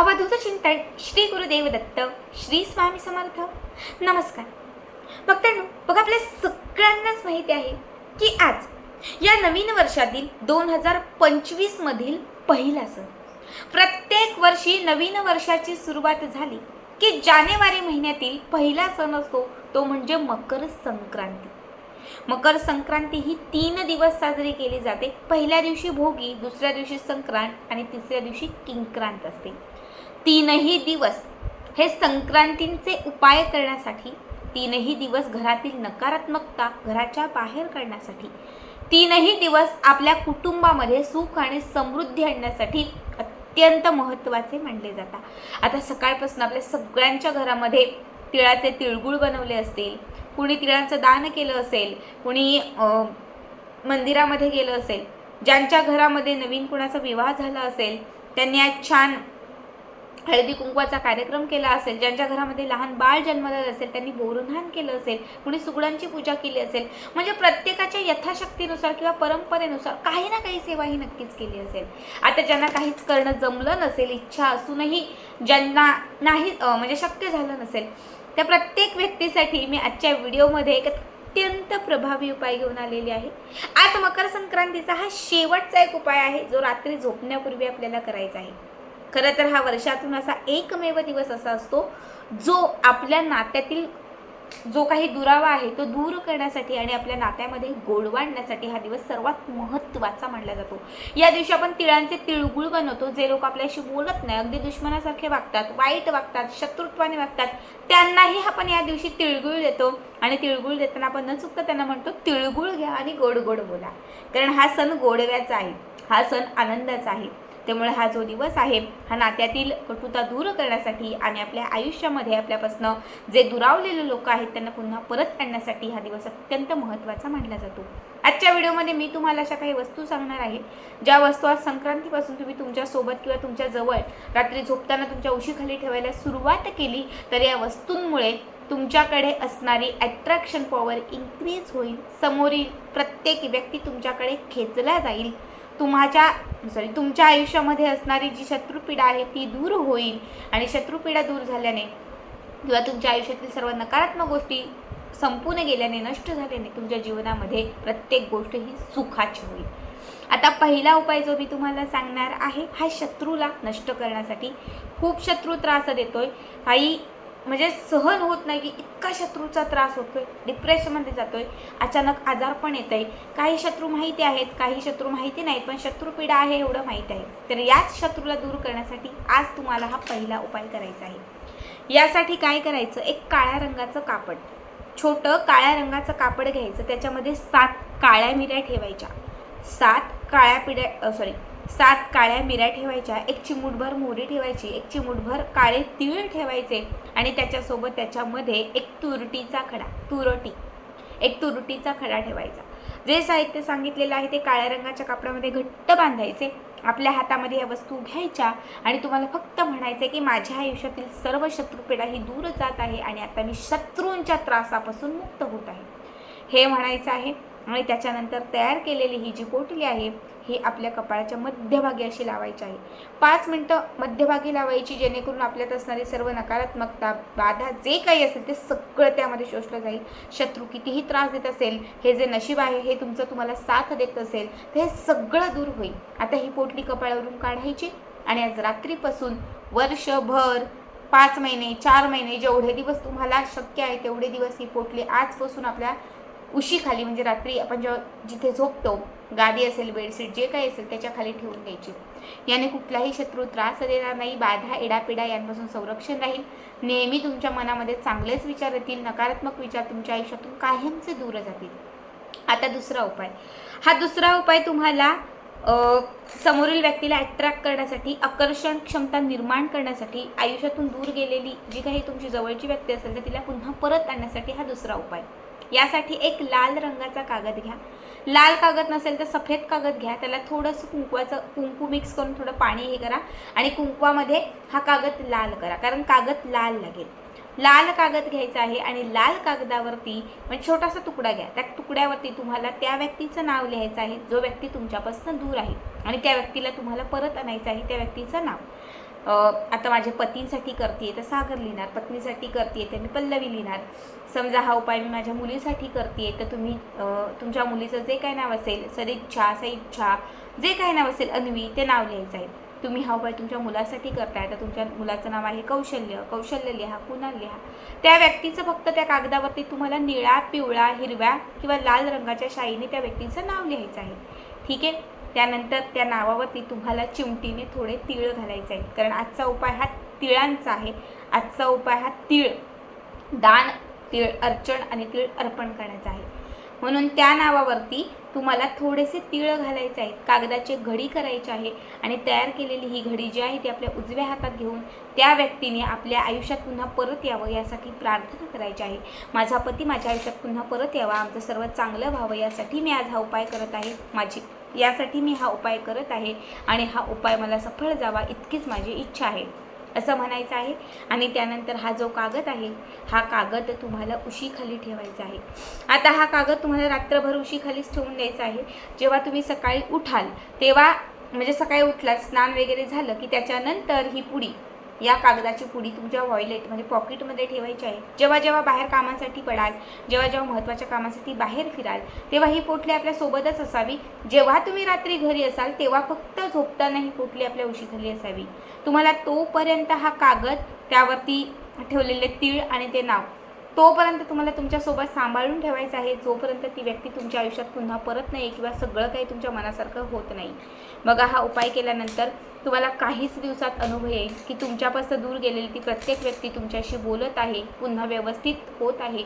अवधूत चिंतन श्री गुरुदेव दत्त श्री स्वामी समर्थ. नमस्कार. भक्तांनो बघा आपल्या सगळ्यांनाच माहिती आहे की आज या नवीन वर्षातील दोन हजार पंचवीस मधील पहिला सण. प्रत्येक वर्षी नवीन वर्षाची सुरुवात झाली की जानेवारी महिन्यातील पहिला सण असतो तो म्हणजे मकर संक्रांती. मकर संक्रांती ही तीन दिवस साजरी केली जाते. पहिल्या दिवशी भोगी दुसऱ्या दिवशी संक्रांत आणि तिसऱ्या दिवशी किंक्रांत असते. तीनही दिवस हे संक्रांतींचे उपाय करण्यासाठी तीनही दिवस घरातील नकारात्मकता घराच्या बाहेर काढण्यासाठी तीनही दिवस आपल्या कुटुंबामध्ये सुख आणि समृद्धी आणण्यासाठी अत्यंत महत्त्वाचे मानले जातात. आता सकाळपासून आपल्या सगळ्यांच्या घरामध्ये तिळाचे तिळगुळ बनवले असतील कुणी तिळांचं दान केलं असेल कुणी मंदिरामध्ये गेलं असेल ज्यांच्या घरामध्ये नवीन कुणाचा विवाह झाला असेल त्यांनी आज छान हळदी कुंकवाचा कार्यक्रम केला असेल ज्यांच्या घरामध्ये लहान बाळ जन्मलेलं असेल त्यांनी बोरुन्हान केलं असेल कुणी सुगडांची पूजा केली असेल म्हणजे प्रत्येकाच्या यथाशक्तीनुसार किंवा परंपरेनुसार काही ना काही सेवा ही नक्कीच केली असेल. आता ज्यांना काहीच करणं जमलं नसेल इच्छा असूनही ज्यांना नाही म्हणजे शक्य झालं नसेल त्या प्रत्येक व्यक्तीसाठी मी आजच्या व्हिडिओमध्ये एक अत्यंत प्रभावी उपाय घेऊन आलेली आहे. आज मकर संक्रांतीचा हा शेवटचा एक उपाय आहे जो रात्री झोपण्यापूर्वी आपल्याला करायचा आहे. खरं तर हा वर्षातून असा एकमेव दिवस असा असतो जो आपल्या नात्यातील जो काही दुरावा आहे तो दूर करण्यासाठी आणि आपल्या नात्यामध्ये गोडवा आणण्यासाठी हा दिवस सर्वात महत्त्वाचा मानला जातो. या दिवशी आपण तिळांचे तिळगुळ बनवतो जे लोक आपल्याशी बोलत नाही अगदी दुश्मनासारखे वागतात वाईट वागतात शत्रुत्वाने वागतात त्यांनाही आपण या दिवशी तिळगुळ देतो आणि तिळगुळ देताना आपण न चुकता त्यांना म्हणतो तिळगुळ घ्या आणि गोड गोड बोला. कारण हा सण गोडव्याचा आहे हा सण आनंदाचा आहे. त्यामुळे हा जो दिवस आहे हा नात्यातील कटुता दूर करण्यासाठी आणि आपल्या आयुष्यामध्ये आपल्यापासनं जे दुरावलेले लोक आहेत त्यांना पुन्हा परत आणण्यासाठी हा दिवस अत्यंत महत्त्वाचा मानला जातो. आजच्या व्हिडिओमध्ये मी तुम्हाला अशा काही वस्तू सांगणार आहे ज्या वस्तू आज संक्रांतीपासून तुम्ही तुमच्यासोबत किंवा तुमच्या जवळ रात्री झोपताना तुमच्या उशीखाली ठेवायला सुरुवात केली तर या वस्तूंमुळे तुमच्याकडे असणारी ॲट्रॅक्शन पॉवर इन्क्रीज होईल. समोरील प्रत्येक व्यक्ती तुमच्याकडे खेचला जाईल. तुम्हाच्या सॉरी तुमच्या आयुष्यामध्ये असणारी जी शत्रुपीडा आहे ती दूर होईल. आणि शत्रुपीडा दूर झाल्याने किंवा तुमच्या आयुष्यातील सर्व नकारात्मक गोष्टी संपून गेल्याने नष्ट झाल्याने तुमच्या जीवनामध्ये प्रत्येक गोष्ट ही सुखाची होईल. आता पहिला उपाय जो मी तुम्हाला सांगणार आहे हा शत्रूला नष्ट करण्यासाठी खूप शत्रू त्रास देतोय. काही म्हणजे सहन होत नाही की इतका शत्रूचा त्रास होतोय डिप्रेशनमध्ये जातोय अचानक आजार पण येत आहे काही शत्रू माहिती आहेत काही शत्रू माहिती नाहीत पण शत्रुपीडा आहे एवढं माहीत आहे. तर याच शत्रूला दूर करण्यासाठी आज तुम्हाला हा पहिला उपाय करायचा आहे. यासाठी काय करायचं? एक काळ्या रंगाचं कापड. छोटं काळ्या रंगाचं कापड घ्यायचं. त्याच्यामध्ये सात काळ्या मिऱ्या ठेवायच्या. सात काळ्या पिढ्या सॉरी सात काळ्या मिऱ्या ठेवायच्या एक चिमूटभर मोहरी ठेवायची एक चिमूटभर काळे तीळ ठेवायचे आणि त्याच्यासोबत त्याच्यामध्ये एक तुरटीचा खडा तुरटी एक तुरटीचा खडा ठेवायचा. जे साहित्य सांगितलेलं आहे ते काळ्या रंगाच्या कापडामध्ये घट्ट बांधायचे आपल्या हातामध्ये या वस्तू घ्यायच्या आणि तुम्हाला फक्त म्हणायचं की माझ्या आयुष्यातील सर्व शत्रुपीडा ही दूर जात आहे आणि आता मी शत्रूंच्या त्रासापासून मुक्त होत आहे. हे म्हणायचं आहे आणि त्याच्यानंतर तयार केलेली ही जी पोटली आहे ही आपल्या कपाळाच्या मध्यभागी अशी लावायची आहे. पाच मिनटं मध्यभागी लावायची जेणेकरून आपल्यात असणारी सर्व नकारात्मकता बाधा जे काही असेल ते सगळं त्यामध्ये शोषलं जाईल. शत्रू कितीही त्रास देत असेल हे जे नशीब आहे हे तुमचं तुम्हाला साथ देत असेल तर हे सगळं दूर होईल. आता ही पोटली कपाळावरून काढायची आणि आज रात्रीपासून वर्षभर पाच महिने चार महिने जेवढे दिवस तुम्हाला शक्य आहे तेवढे दिवस ही पोटली आजपासून आपल्या उशीखाली म्हणजे रात्री आपण जेव्हा जिथे झोपतो गादी असेल बेडशीट जे काही असेल त्याच्याखाली ठेवून द्यायची. याने कुठलाही शत्रू त्रास देणार नाही बाधा एडापिडा यांपासून संरक्षण राहील. नेहमी तुमच्या मनामध्ये चांगलेच विचार येतील नकारात्मक विचार तुमच्या आयुष्यातून कायमचे दूर जातील. आता दुसरा उपाय. हा दुसरा उपाय तुम्हाला समोरील व्यक्तीला अट्रॅक्ट करण्यासाठी आकर्षण क्षमता निर्माण करण्यासाठी आयुष्यातून दूर गेलेली जी काही तुमची जवळची व्यक्ती असेल तर तिला पुन्हा परत आणण्यासाठी हा दुसरा उपाय. यासाठी एक लाल रंगाचा कागद घ्या. लाल कागद नसेल तर सफेद कागद घ्या. त्याला थोडंसं कुंकवाचं कुंकू मिक्स करून थोडं पाणी हे करा आणि कुंकवामध्ये हा कागद लाल करा. कारण कागद लाल लागेल. लाल कागद घ्यायचा आहे आणि लाल कागदावरती म्हणजे छोटासा तुकडा घ्या. त्या तुकड्यावरती तुम्हाला त्या व्यक्तीचं नाव लिहायचं आहे. जो व्यक्ती तुमच्यापासून दूर आहे आणि त्या व्यक्तीला तुम्हाला परत आणायचं आहे त्या व्यक्तीचं नाव. आता माझ्या पतींसाठी करते तर सागर लिहिणार पत्नीसाठी करते तर मी पल्लवी लिहिणार. समजा हा उपाय मी माझ्या मुलीसाठी करते तर तुम्ही तुमच्या मुलीचं जे काय नाव असेल सदिच्छा सदिच्छा जे काही नाव असेल अन्वी ते नाव लिहायचं आहे. तुम्ही हा उपाय तुमच्या मुलासाठी करताय तर तुमच्या मुलाचं नाव आहे कौशल्य. कौशल्य लिहा कुणाल लिहा. त्या व्यक्तीचं फक्त त्या कागदावरती तुम्हाला निळा पिवळा हिरव्या किंवा लाल रंगाच्या शाईने त्या व्यक्तीचं नाव लिहायचं आहे. ठीक आहे? त्यानंतर त्या नावावरती तुम्हाला चिमटीने थोडे तिळ घालायचे आहेत. कारण आजचा उपाय हा तिळांचा आहे. आजचा उपाय हा तिळ दान तिळ अर्चण आणि तिळ अर्पण करण्याचा आहे. म्हणून त्या नावावरती तुम्हाला थोडेसे तिळ घालायचे आहेत. कागदाचे घडी करायची आहे आणि तयार केलेली ही घडी जी आहे ती आपल्या उजव्या हातात घेऊन त्या व्यक्तीने आपल्या आयुष्यात पुन्हा परत यावं यासाठी प्रार्थना करायची आहे. माझा पती माझ्या आयुष्यात पुन्हा परत यावा. आमचं सर्व चांगलं व्हावं यासाठी मी आज हा उपाय करत आहे. माझी यासाठी मी हा उपाय करत आहे आणि हा उपाय मला सफळ जावा इतकीच माझी इच्छा आहे असं म्हणायचं आहे. आणि त्यानंतर हा जो कागद आहे हा कागद तुम्हाला उशीखाली ठेवायचा आहे. आता हा कागद तुम्हाला रात्रभर उशीखालीच ठेवून द्यायचा आहे. जेव्हा तुम्ही सकाळी उठाल तेव्हा म्हणजे सकाळी उठलात स्नान वगैरे झालं की त्याच्यानंतर ही पुडी या कागदाची पुडी तुमच्या वॉयलेट म्हणजे पॉकेटमध्ये ठेवायची आहे. जेव्हा जेव्हा बाहेर कामासाठी पडाल जेव्हा जेव्हा महत्त्वाच्या कामासाठी बाहेर फिराल तेव्हा ही पोटली आपल्या सोबतच असावी. जेव्हा तुम्ही रात्री घरी असाल तेव्हा फक्त झोपताना ही पोटली आपल्या उशीखाली असावी. तुम्हाला तोपर्यंत हा कागद त्यावरती ठेवलेले तीळ आणि ते नाव. तोपर्यंत तुम्हाला तुमच्यासोबत सांभाळून ठेवायचं आहे. जोपर्यंत ती व्यक्ती तुमच्या आयुष्यात पुन्हा परत नाही किंवा सगळं काही तुमच्या मनासारखं होत नाही. बघा हा उपाय केल्यानंतर तुम्हाला काहीच दिवसात अनुभव येईल की तुमच्यापासून दूर गेलेली ती प्रत्येक व्यक्ती तुमच्याशी बोलत आहे पुन्हा व्यवस्थित होत आहे.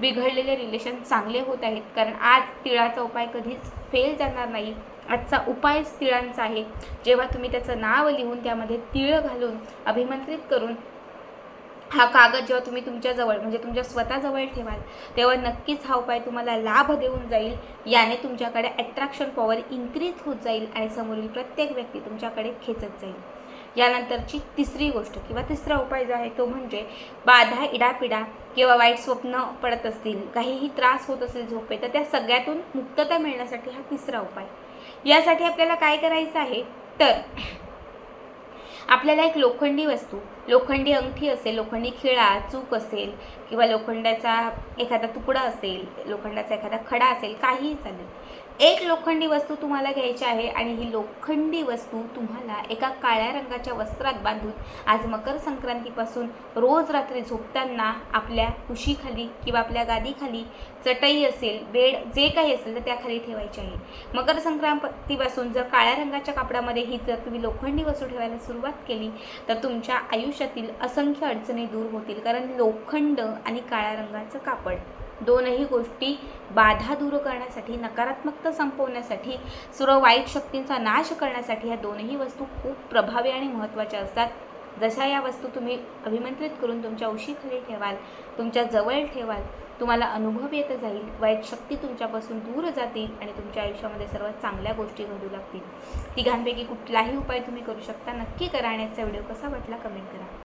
बिघडलेले रिलेशन चांगले होत आहेत. कारण आज तिळाचा उपाय कधीच फेल जाणार नाही. आजचा उपायच तिळांचा आहे. जेव्हा तुम्ही त्याचं नाव लिहून त्यामध्ये तिळ घालून अभिमंत्रित करून हा कागद जेव्हा तुम्ही तुमच्याजवळ म्हणजे तुमच्या स्वतःजवळ ठेवाल तेव्हा नक्कीच हा उपाय तुम्हाला लाभ देऊन जाईल. याने तुमच्याकडे अट्रॅक्शन पॉवर इन्क्रीज होत जाईल आणि समोरील प्रत्येक व्यक्ती तुमच्याकडे खेचत जाईल. यानंतरची तिसरी गोष्ट किंवा तिसरा उपाय जो आहे तो म्हणजे बाधा इडापिडा किंवा वाईट स्वप्न पडत असतील काहीही त्रास होत असेल झोपे तर त्या सगळ्यातून मुक्तता मिळण्यासाठी हा तिसरा उपाय. यासाठी आपल्याला काय करायचं आहे? तर आपल्याला एक लोखंडी वस्तू लोखंडी अंगठी असेल लोखंडी खिळा चूक असेल किंवा लोखंडाचा एखादा तुकडा असेल लोखंडाचा एखादा खडा असेल काहीही चालेल. एक लोखंडी वस्तू तुम्हाला घ्यायची आहे आणि ही लोखंडी वस्तू तुम्हाला एका काळ्या रंगाच्या वस्त्रात बांधून आज मकर संक्रांतीपासून रोज रात्री झोपताना आपल्या कुशीखाली किंवा आपल्या गादीखाली चटई असेल बेड जे काही असेल तर त्याखाली ठेवायची आहे. मकर संक्रांतीपासून जर काळ्या रंगाच्या कापडामध्ये ही जर तुम्ही लोखंडी वस्तू ठेवायला सुरुवात केली तर तुमच्या आयुष्यातील असंख्य अडचणी दूर होतील. कारण लोखंड आणि काळ्या रंगाचं कापड दोनही गोष्टी बाधा दूर करण्यासाठी नकारात्मकता संपवण्यासाठी सर्व वाईट शक्तींचा नाश करण्यासाठी ह्या दोनही वस्तू खूप प्रभावी आणि महत्त्वाच्या असतात. जशा या वस्तू तुम्ही अभिमंत्रित करून तुमच्या उशीखाली ठेवाल तुमच्या जवळ ठेवाल तुम्हाला अनुभव येत जाईल वाईट शक्ती तुमच्यापासून दूर जातील आणि तुमच्या आयुष्यामध्ये सर्वात चांगल्या गोष्टी घडू लागतील. तिघांपैकी कुठलाही उपाय तुम्ही करू शकता. नक्की करा आणि याचा व्हिडिओ कसा वाटला कमेंट करा.